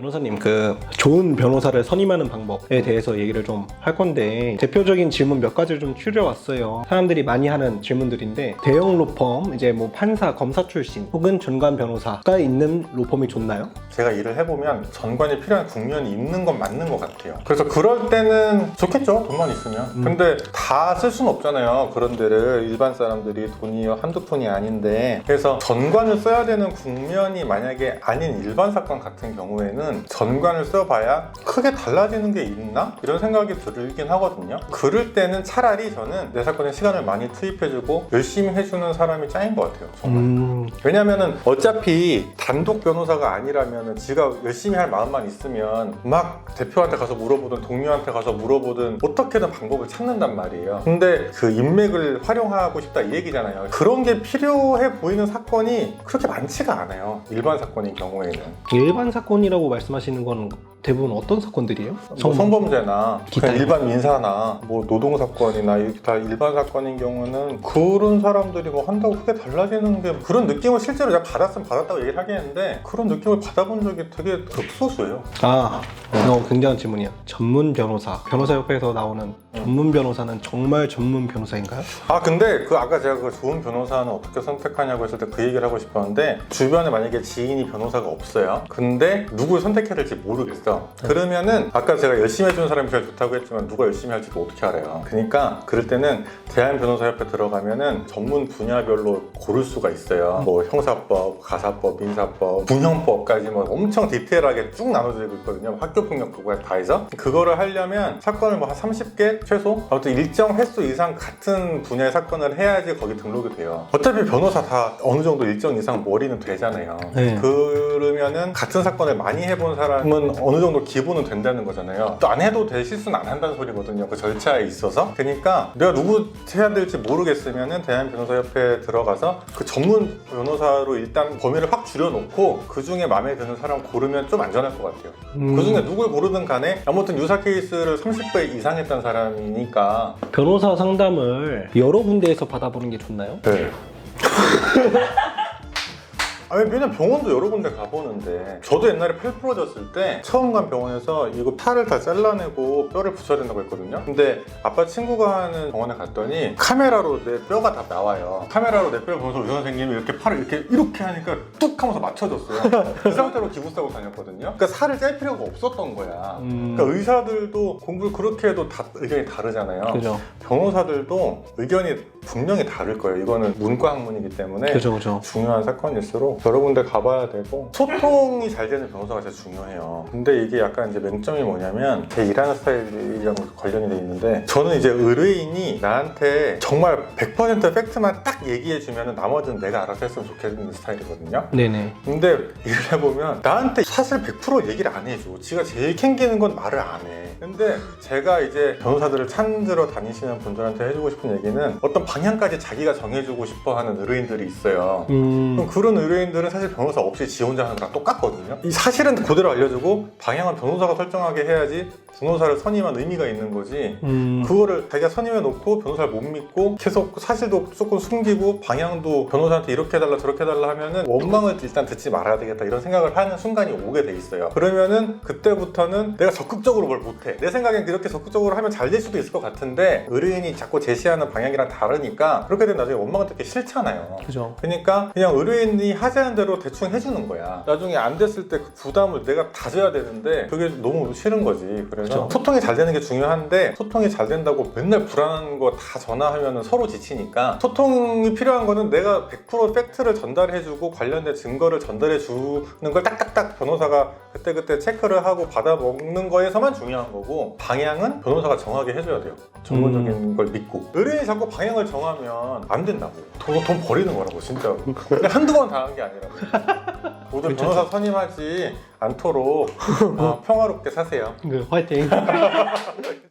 변호사님 그 좋은 변호사를 선임하는 방법에 대해서 얘기를 좀 할 건데 대표적인 질문 몇 가지를 좀 추려왔어요. 사람들이 많이 하는 질문들인데 대형 로펌 이제 뭐 판사, 검사 출신 혹은 전관 변호사가 있는 로펌이 좋나요? 제가 일을 해보면 전관이 필요한 국면이 있는 건 맞는 것 같아요. 그래서 그럴 때는 좋겠죠. 돈만 있으면. 음. 근데 다 쓸 수는 없잖아요. 그런 데를 일반 사람들이 돈이 한두 푼이 아닌데. 그래서 전관을 써야 되는 국면이 만약에 아닌 일반 사건 같은 경우에는 전관을 써봐야 크게 달라지는 게 있나? 이런 생각이 들긴 하거든요. 그럴 때는 차라리 저는 내 사건에 시간을 많이 투입해주고 열심히 해주는 사람이 짱인 것 같아요. 정말. 음, 왜냐면은 어차피 단독 변호사가 아니라면은 지가 열심히 할 마음만 있으면 막 대표한테 가서 물어보든 동료한테 가서 물어보든 어떻게든 방법을 찾는단 말이에요. 근데 그 인맥을 활용하고 싶다 이 얘기잖아요. 그런 게 필요해 보이는 사건이 그렇게 많지가 않아요. 일반 사건인 경우에는. 일반 사건이라고 말씀하시는 건 대부분 어떤 사건들이에요? 뭐 성범죄나 기타 그냥 일반 민사나 뭐 노동 사건이나 이렇게 다 일반 사건인 경우는 그런 사람들이 뭐 한다고 크게 달라지는 게 그런 느낌을 실제로 제가 받았으면 받았다고 얘기를 하겠는데 그런 느낌을 받아본 적이 되게 극소수예요. 아, 이거 굉장한 질문이야. 전문 변호사, 변호사협회에서 나오는 전문 변호사는 정말 전문 변호사인가요? 아 근데 그 아까 제가 그 좋은 변호사는 어떻게 선택하냐고 했을 때 그 얘기를 하고 싶었는데 주변에 만약에 지인이 변호사가 없어요. 근데 누굴 선택해야 될지 모르겠어. 그러면은 아까 제가 열심히 해주는 사람이 제일 좋다고 했지만 누가 열심히 할지도 어떻게 알아요. 그러니까 그럴 때는 대한변호사협회 들어가면은 전문 분야별로 고를 수가 있어요. 뭐 형사법, 가사법, 민사법, 분형법까지 뭐 엄청 디테일하게 쭉 나눠져 있거든요. 학교 폭력 그거 다 해서 그거를 하려면 사건을 뭐 한 30개 최소 아무튼 일정 횟수 이상 같은 분야의 사건을 해야지 거기 등록이 돼요. 어차피 변호사 다 어느 정도 일정 이상 머리는 되잖아요. 네. 그러면은 같은 사건을 많이 해본 사람은 어느 정도 기본은 된다는 거잖아요. 또 안 해도 될 실수는 안 한다는 소리거든요. 그 절차에 있어서. 그러니까 내가 누구 해야 될지 모르겠으면은 대한변호사협회에 들어가서 그 전문 변호사로 일단 범위를 확 줄여놓고 그 중에 마음에 드는 사람 고르면 좀 안전할 것 같아요. 음, 그 중에 누굴 고르든 간에 아무튼 유사 케이스를 30배 이상 했던 사람이니까 변호사 상담을 여러 군데에서 받아보는 게 좋나요? 네. 아니 왜냐면 병원도 여러 군데 가보는데 저도 옛날에 팔 부러졌을 때 처음 간 병원에서 이거 팔을 다 잘라내고 뼈를 붙여야 된다고 했거든요. 근데 아빠 친구가 하는 병원에 갔더니 카메라로 내 뼈가 다 나와요. 카메라로 내 뼈를 보면서 의사 선생님이 이렇게 팔을 이렇게 이렇게 하니까 뚝 하면서 맞춰줬어요. 그 상태로 기부 싸고 다녔거든요. 그러니까 살을 짤 필요가 없었던 거야. 음, 그러니까 의사들도 공부를 그렇게 해도 다 의견이 다르잖아요. 그죠, 변호사들도 의견이 분명히 다를 거예요. 이거는 문과 학문이기 때문에 그죠, 그죠. 중요한 사건일수록 여러 군데 가봐야 되고 소통이 잘 되는 변호사가 제일 중요해요. 근데 이게 약간 이제 맹점이 뭐냐면 제 일하는 스타일이랑 관련이 돼 있는데 저는 이제 의뢰인이 나한테 정말 100% 팩트만 딱 얘기해주면 나머지는 내가 알아서 했으면 좋겠는 스타일이거든요. 네네. 근데 일을 해보면 나한테 사실 100% 얘기를 안 해줘. 지가 제일 캥기는 건 말을 안 해. 근데 제가 이제 변호사들을 찾으러 다니시는 분들한테 해주고 싶은 얘기는 어떤 방향까지 자기가 정해주고 싶어 하는 의뢰인들이 있어요. 음, 그럼 그런 의뢰인들은 사실 변호사 없이 지 혼자 하는 거랑 똑같거든요. 이 사실은 그대로 알려주고 방향은 변호사가 설정하게 해야지 변호사를 선임한 의미가 있는 거지. 음, 그거를 자기가 선임해 놓고 변호사를 못 믿고 계속 사실도 조금 숨기고 방향도 변호사한테 이렇게 해달라 저렇게 해달라 하면은 원망을 일단 듣지 말아야 되겠다 이런 생각을 하는 순간이 오게 돼 있어요 그러면은 그때부터는 내가 적극적으로 뭘 못해 내 생각엔 이렇게 적극적으로 하면 잘 될 수도 있을 것 같은데 의뢰인이 자꾸 제시하는 방향이랑 다르니까 그렇게 되면 나중에 원망을 듣기 싫잖아요 그죠. 그러니까 그냥 의뢰인이 하자는 대로 대충 해주는 거야. 나중에 안 됐을 때 그 부담을 내가 다져야 되는데 그게 너무 싫은 거지. 그래서 그쵸. 소통이 잘 되는 게 중요한데 소통이 잘 된다고 맨날 불안한 거 다 전화하면 서로 지치니까 소통이 필요한 거는 내가 100% 팩트를 전달해주고 관련된 증거를 전달해 주는 걸 딱딱딱 변호사가 그때그때 체크를 하고 받아먹는 거에서만 중요한 거고 방향은 변호사가 정하게 해줘야 돼요. 전문적인 걸 믿고. 의뢰인이 자꾸 방향을 정하면 안 된다고. 돈, 돈 버리는 거라고 진짜 근데 한두 번 당한 게 아니라고 모든 괜찮죠. 변호사 선임하지 않도록 어, 평화롭게 사세요 그 화이팅.